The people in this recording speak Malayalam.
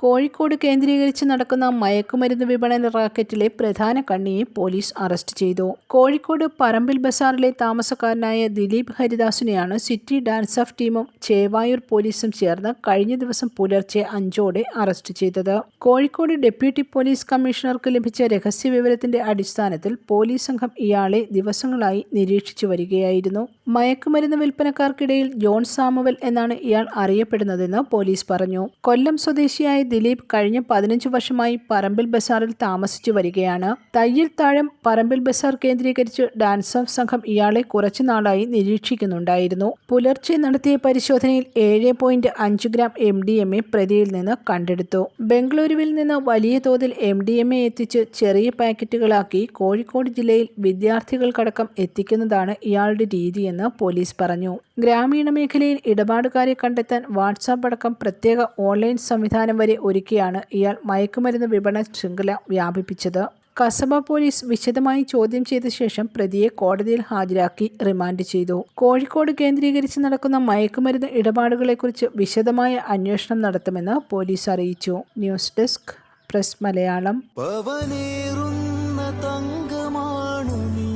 കോഴിക്കോട് കേന്ദ്രീകരിച്ച് നടക്കുന്ന മയക്കുമരുന്ന് വിപണന റാക്കറ്റിലെ പ്രധാന കണ്ണിയെ പോലീസ് അറസ്റ്റ് ചെയ്തു. കോഴിക്കോട് പറമ്പിൽ ബസാറിലെ താമസക്കാരനായ ദിലീപ് ഹരിദാസിനെയാണ് സിറ്റി ഡാൻസ് ഓഫ് ടീമും ചേവായൂർ പോലീസും ചേർന്ന് കഴിഞ്ഞ ദിവസം പുലർച്ചെ അഞ്ചോടെ അറസ്റ്റ് ചെയ്തത്. കോഴിക്കോട് ഡെപ്യൂട്ടി പോലീസ് കമ്മീഷണർക്ക് ലഭിച്ച രഹസ്യ വിവരത്തിന്റെ അടിസ്ഥാനത്തിൽ പോലീസ് സംഘം ഇയാളെ ദിവസങ്ങളായി നിരീക്ഷിച്ചു വരികയായിരുന്നു. മയക്കുമരുന്ന് വിൽപ്പനക്കാർക്കിടയിൽ ജോൺ സാമുവൽ എന്നാണ് ഇയാൾ അറിയപ്പെടുന്നതെന്ന് പോലീസ് പറഞ്ഞു. കൊല്ലം സ്വദേശിയായ ദിലീപ് കഴിഞ്ഞ പതിനഞ്ച് വർഷമായി പറമ്പിൽ ബസാറിൽ താമസിച്ചു വരികയാണ്. തയ്യിൽ താഴം പറമ്പിൽ ബസാർ കേന്ദ്രീകരിച്ച് ഡാൻസ് ഓഫ് സംഘം ഇയാളെ കുറച്ചു നാളായി നിരീക്ഷിക്കുന്നുണ്ടായിരുന്നു. പുലർച്ചെ നടത്തിയ പരിശോധനയിൽ ഏഴ് പോയിന്റ് അഞ്ച് gram M D M A പ്രതിയിൽ നിന്ന് കണ്ടെടുത്തു. ബംഗളൂരുവിൽ നിന്ന് വലിയ തോതിൽ എം ഡി എം എ എത്തിച്ച് ചെറിയ പാക്കറ്റുകളാക്കി കോഴിക്കോട് ജില്ലയിൽ വിദ്യാർത്ഥികൾക്കടക്കം എത്തിക്കുന്നതാണ് ഇയാളുടെ രീതിയെന്ന് പോലീസ് പറഞ്ഞു. ഗ്രാമീണ മേഖലയിൽ ഇടപാടുകാരെ കണ്ടെത്താൻ വാട്സാപ്പ് അടക്കം പ്രത്യേക ഓൺലൈൻ സംവിധാനം വരെ ഒരുക്കിയാണ് ഇയാൾ മയക്കുമരുന്ന് വിപണന ശൃംഖല വ്യാപിപ്പിച്ചത്. കസബ പോലീസ് വിശദമായി ചോദ്യം ചെയ്ത ശേഷം പ്രതിയെ കോടതിയിൽ ഹാജരാക്കി റിമാൻഡ് ചെയ്തു. കോഴിക്കോട് കേന്ദ്രീകരിച്ച് നടക്കുന്ന മയക്കുമരുന്ന് ഇടപാടുകളെക്കുറിച്ച് വിശദമായ അന്വേഷണം നടത്തുമെന്ന് പോലീസ് അറിയിച്ചു. News desk press Malayalam. തങ്കമാണു